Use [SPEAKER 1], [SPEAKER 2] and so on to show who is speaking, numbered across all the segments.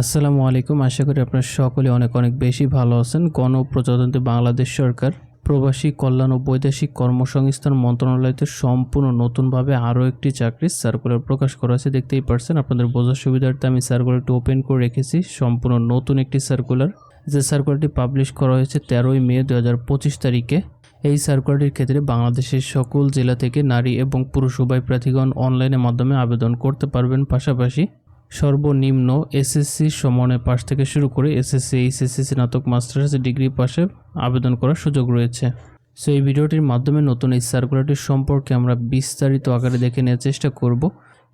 [SPEAKER 1] আসসালামু আলাইকুম। আশা করি আপনারা সকলে অনেক অনেক বেশি ভালো আছেন। গণপ্রজাতন্ত্রী বাংলাদেশ সরকার প্রবাসী কল্যাণ ও বৈদেশিক কর্মসংস্থান মন্ত্রণালয়তে সম্পূর্ণ নতুনভাবে আরও একটি চাকরির সার্কুলার প্রকাশ করা হয়েছে। দেখতেই পারছেন, আপনাদের বোঝার সুবিধার্থে আমি সার্কুলারটি ওপেন করে রেখেছি। সম্পূর্ণ নতুন একটি সার্কুলার। যে সার্কুলারটি পাবলিশ করা হয়েছে তেরোই মে দু হাজার পঁচিশ তারিখে। এই সার্কুলারটির ক্ষেত্রে বাংলাদেশের সকল জেলা থেকে নারী এবং পুরুষ উভয় প্রার্থীগণ অনলাইনের মাধ্যমে আবেদন করতে পারবেন। পাশাপাশি সর্বনিম্ন এসএসসি সমানের পাশ থেকে শুরু করে এসএসসি এইচএসসি স্নাতক মাস্টার্স ডিগ্রি পাশে আবেদন করার সুযোগ রয়েছে। সো এই ভিডিওটির মাধ্যমে নতুন এই সার্কুলারটি সম্পর্কে আমরা বিস্তারিত আকারে দেখে নেওয়ার চেষ্টা করব।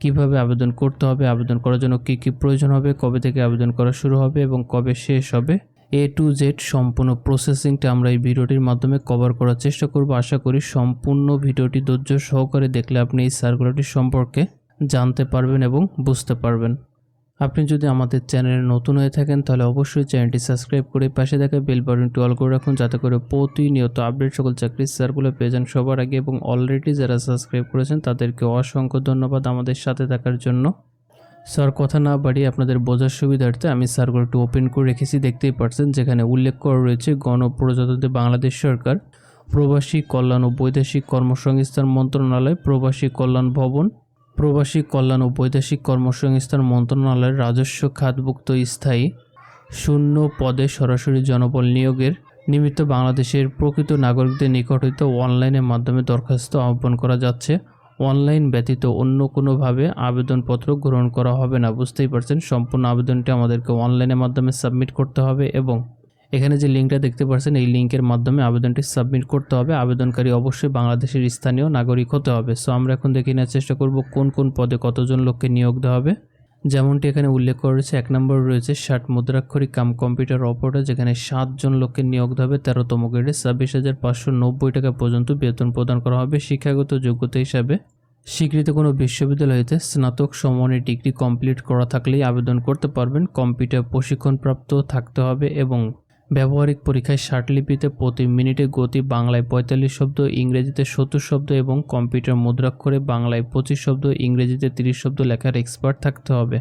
[SPEAKER 1] কীভাবে আবেদন করতে হবে, আবেদন করার জন্য কী কী প্রয়োজন হবে, কবে থেকে আবেদন করা শুরু হবে এবং কবে শেষ হবে এ টু জেড সম্পূর্ণ প্রসেসিংটা আমরা এই ভিডিওটির মাধ্যমে কভার করার চেষ্টা করব। আশা করি সম্পূর্ণ ভিডিওটি ধৈর্য সহকারে দেখলে আপনি এই সার্কুলারটি সম্পর্কে জানতে পারবেন এবং বুঝতে পারবেন। আপনি যদি আমাদের চ্যানেলে নতুন হয়ে থাকেন, তাহলে অবশ্যই চ্যানেলটি সাবস্ক্রাইব করে পাশে থাকা বেল বাটনটি অল করে রাখুন, যাতে করে প্রতিনিয়ত আপডেট সকল চাকরির সার্কুলার পেয়ে যান সবার আগে এবং অলরেডি যারা সাবস্ক্রাইব করেছেন, তাদেরকে অসংখ্য ধন্যবাদ আমাদের সাথে থাকার জন্য। স্যার, কথা না বাড়িয়ে আপনাদের বোঝার সুবিধার্থে আমি সার্কুলারটি ওপেন করে রেখেছি, দেখতেই পাচ্ছেন, যেখানে উল্লেখ করা রয়েছে গণপ্রজাতন্ত্রী বাংলাদেশ সরকার, প্রবাসী কল্যাণ ও বৈদেশিক কর্মসংস্থান মন্ত্রণালয়, প্রবাসী কল্যাণ ভবন প্রবাসী কল্যাণ ও বৈদেশিক কর্মসংস্থান মন্ত্রণালয়ের রাজস্ব খাতভুক্ত স্থায়ী শূন্য পদে সরাসরি জনবল নিয়োগের নিমিত্ত বাংলাদেশের প্রকৃত নাগরিকদের নিকট হইতে অনলাইনের মাধ্যমে দরখাস্ত আহ্বান করা যাচ্ছে। অনলাইন ব্যতীত অন্য কোনোভাবে আবেদনপত্র গ্রহণ করা হবে না। বুঝতেই পারছেন, সম্পূর্ণ আবেদনটি আমাদেরকে অনলাইনের মাধ্যমে সাবমিট করতে হবে এবং এখানে যে লিঙ্কটা দেখতে পাচ্ছেন এই লিঙ্কের মাধ্যমে আবেদনটি সাবমিট করতে হবে। আবেদনকারী অবশ্যই বাংলাদেশের স্থানীয় নাগরিক হতে হবে। সো আমরা এখন দেখে নেওয়ার চেষ্টা করব কোন কোন পদে কতজন লোককে নিয়োগ দেওয়া হবে। যেমনটি এখানে উল্লেখ রয়েছে, এক নম্বর রয়েছে ষাট মুদ্রাক্ষরিক কাম কম্পিউটার অপারেটর যেখানে সাতজন লোককে নিয়োগ হবে তেরোতম গ্রেডে ছাব্বিশ হাজার পাঁচশো নব্বই টাকা পর্যন্ত বেতন প্রদান করা হবে শিক্ষাগত যোগ্যতা হিসাবে। স্বীকৃত কোনো বিশ্ববিদ্যালয় হইতে স্নাতক সমমানের ডিগ্রি কমপ্লিট করা থাকলেই আবেদন করতে পারবেন। কম্পিউটার প্রশিক্ষণপ্রাপ্ত থাকতে হবে এবং ব্যবহারিক পরীক্ষায় ষাটলিপিতে প্রতি মিনিটে গতি বাংলায় পঁয়তাল্লিশ শব্দ, ইংরেজিতে সত্তর শব্দ এবং কম্পিউটার মুদ্রাক্ষরে বাংলায় পঁচিশ শব্দ, ইংরেজিতে তিরিশ শব্দ লেখার এক্সপার্ট থাকতে হবে।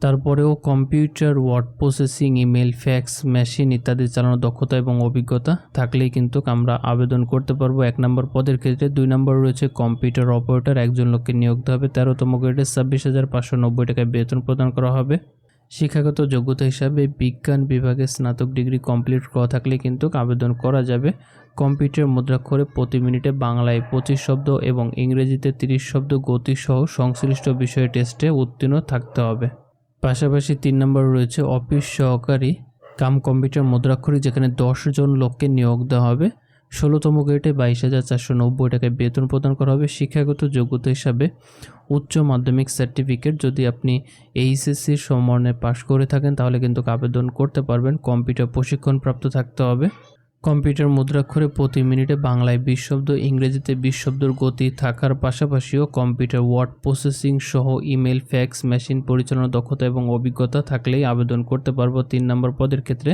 [SPEAKER 1] তারপরেও computer, word processing, email, fax, machine ইত্যাদি চালানোর দক্ষতা এবং অভিজ্ঞতা থাকলেই কিন্তু আমরা আবেদন করতে পারব। এক নম্বর পদের ক্ষেত্রে দুই নম্বর রয়েছে কম্পিউটার অপারেটর, একজন লোককে নিয়োগ হবে। তেরোতম গ্রেডে ছাব্বিশ হাজার পাঁচশো নব্বই টাকায় বেতন প্রদান করা হবে। শিক্ষাগত যোগ্যতা হিসাবে বিজ্ঞান বিভাগে স্নাতক ডিগ্রি কমপ্লিট করা থাকলে কিন্তু আবেদন করা যাবে। কম্পিউটার মুদ্রাক্ষরে প্রতি মিনিটে বাংলায় পঁচিশ শব্দ এবং ইংরেজিতে তিরিশ শব্দ গতিসহ সংশ্লিষ্ট বিষয়ে টেস্টে উত্তীর্ণ থাকতে হবে। পাশাপাশি তিন নম্বর রয়েছে অফিস সহকারী। কাম কম্পিউটার মুদ্রাক্ষরী যেখানে দশ জন লোককে নিয়োগ দেওয়া হবে। ষোলোতম গ্রেডে বাইশ হাজার চারশো নব্বই টাকায় বেতন প্রদান করা হবে। শিক্ষাগত যোগ্যতা হিসাবে উচ্চ মাধ্যমিক সার্টিফিকেট। যদি আপনি এইচএসসির সমমানে পাশ করে থাকেন, তাহলে কিন্তু আবেদন করতে পারবেন। কম্পিউটার প্রশিক্ষণপ্রাপ্ত থাকতে হবে। কম্পিউটার মুদ্রাক্ষরে প্রতি মিনিটে বাংলায় বিশ শব্দ, ইংরেজিতে বিশ শব্দের গতি থাকার পাশাপাশিও কম্পিউটার ওয়ার্ড প্রসেসিং সহ ইমেল, ফ্যাক্স, মেশিন পরিচালনার দক্ষতা এবং অভিজ্ঞতা থাকলেই আবেদন করতে পারব। তিন নম্বর পদের ক্ষেত্রে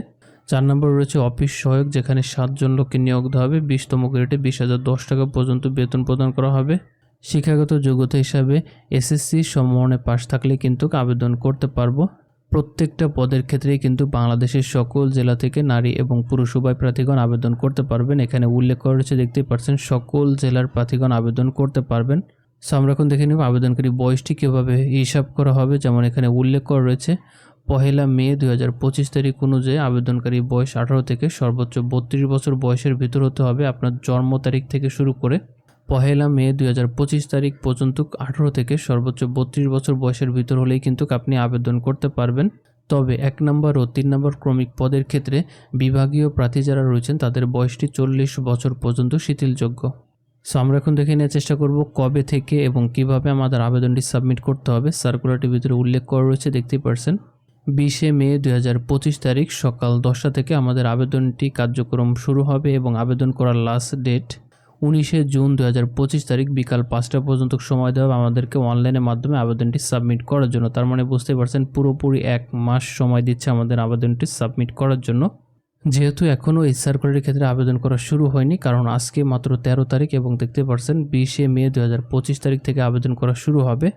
[SPEAKER 1] চার নম্বর রয়েছে অফিস সহায়ক, যেখানে সাতজন লোককে নিয়োগ দেওয়া হবে। বিশতম গ্রেডে বিশ হাজার দশ টাকা পর্যন্ত বেতন প্রদান করা হবে। শিক্ষাগত যোগ্যতা হিসাবে এসএসসি সমমানে পাশ থাকলে কিন্তু আবেদন করতে পারব। প্রত্যেকটা পদের ক্ষেত্রেই কিন্তু বাংলাদেশের সকল জেলা থেকে নারী এবং পুরুষ উভয় প্রার্থীগণ আবেদন করতে পারবেন। এখানে উল্লেখ করা রয়েছে, দেখতেই পাচ্ছেন, সকল জেলার প্রার্থীগণ আবেদন করতে পারবেন। সো এখন দেখে নেব আবেদনকারী বয়সটি কীভাবে হিসাব করা হবে, যেমন এখানে উল্লেখ করা রয়েছে। পহেলা মে দুই হাজার পঁচিশ তারিখ অনুযায়ী আবেদনকারী বয়স আঠারো থেকে সর্বোচ্চ বত্রিশ বছর বয়সের ভিতর হতে হবে। আপনার জন্ম তারিখ থেকে শুরু করে পহেলা মে দুই হাজার পঁচিশ তারিখ পর্যন্ত আঠারো থেকে সর্বোচ্চ বত্রিশ বছর বয়সের ভিতর হলেই কিন্তু আপনি আবেদন করতে পারবেন। তবে এক নম্বর ও তিন নম্বর ক্রমিক পদের ক্ষেত্রে বিভাগীয় প্রার্থী যারা রয়েছেন, তাদের বয়সটি চল্লিশ বছর পর্যন্ত শিথিলযোগ্য। সো আমরা এখন দেখে নেওয়ার চেষ্টা করব কবে থেকে এবং কীভাবে আমাদের আবেদনটি সাবমিট করতে হবে। সার্কুলারটির ভিতরে উল্লেখ করা রয়েছে, দেখতেই পারছেন। বিশে মে দুই হাজার পঁচিশ তারিখ সকাল দশটা থেকে আমাদের আবেদনটি কার্যক্রম শুরু হবে এবং আবেদন করার লাস্ট ডেট উনিশে জুন দু হাজার পঁচিশ তারিখ বিকাল পাঁচটা পর্যন্ত সময় দেওয়া আমাদেরকে অনলাইনের মাধ্যমে আবেদনটি সাবমিট করার জন্য। তার মানে বুঝতে পারছেন, পুরোপুরি এক মাস সময় দিচ্ছে আমাদের আবেদনটি সাবমিট করার জন্য। যেহেতু এখনও এই সার্কুলারের ক্ষেত্রে আবেদন করা শুরু হয়নি, কারণ আজকে মাত্র তেরো তারিখ এবং দেখতে পারছেন, বিশে মে দু হাজার পঁচিশ তারিখ থেকে আবেদন করা শুরু হবে।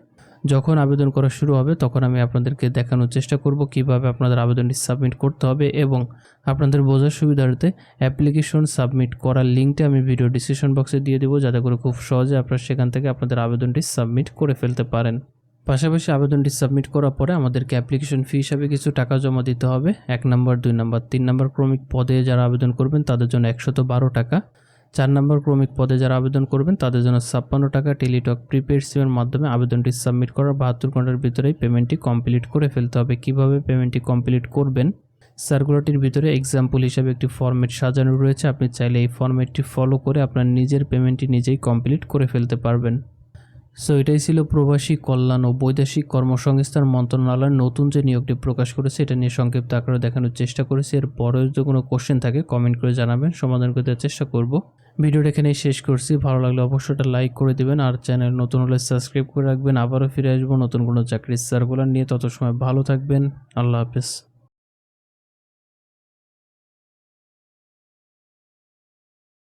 [SPEAKER 1] যখন আবেদন করা শুরু হবে, তখন আমি আপনাদেরকে দেখানোর চেষ্টা করব কীভাবে আপনাদের আবেদনটি সাবমিট করতে হবে এবং আপনাদের বোঝার সুবিধার্থে অ্যাপ্লিকেশন সাবমিট করার লিঙ্কটা আমি ভিডিও ডিসক্রিপশন বক্সে দিয়ে দেবো যাতে করে খুব সহজে আপনারা সেখান থেকে আপনাদের আবেদনটি সাবমিট করে ফেলতে পারেন। পাশাপাশি আবেদনটি সাবমিট করার পরে আমাদেরকে অ্যাপ্লিকেশন ফি হিসাবে কিছু টাকা জমা দিতে হবে। এক নম্বর, দুই নম্বর, তিন নম্বর ক্রমিক পদে যারা আবেদন করবেন, তাদের জন্য একশত বারো টাকা। চার নম্বর ক্রমিক পদে যারা আবেদন করবেন, তাদের জন্য ছাপ্পান্ন টাকা টেলিটক প্রিপেড সিমের মাধ্যমে আবেদনটি সাবমিট করার বাহাত্তর ঘণ্টার ভিতরেই পেমেন্টটি কমপ্লিট করে ফেলতে হবে। কীভাবে পেমেন্টটি কমপ্লিট করবেন? সার্কুলারটির ভিতরে এক্সাম্পল হিসাবে একটি ফর্মেট সাজানো রয়েছে। আপনি চাইলে এই ফর্মেটটি ফলো করে আপনার নিজের পেমেন্টটি নিজেই কমপ্লিট করে ফেলতে পারবেন। সো এটাই ছিল প্রবাসী কল্যাণ ও বৈদেশিক কর্মসংস্থান মন্ত্রণালয়ের নতুন যে নিয়োগটি প্রকাশ করেছে, এটা নিয়ে সংক্ষিপ্ত আকারে দেখানোর চেষ্টা করেছি। এর পরেও যদি কোনো কোশ্চেন থাকে কমেন্ট করে জানাবেন, সমাধান করতে চেষ্টা করব। ভিডিওটা এখানেই শেষ করছি। ভালো লাগলে অবশ্যই এটা লাইক করে দেবেন আর চ্যানেল নতুন হলে সাবস্ক্রাইব করে রাখবেন। আবারও ফিরে আসব নতুন কোনো চাকরির সার্কুলার নিয়ে। তত সময় ভালো থাকবেন। আল্লাহ হাফেজ।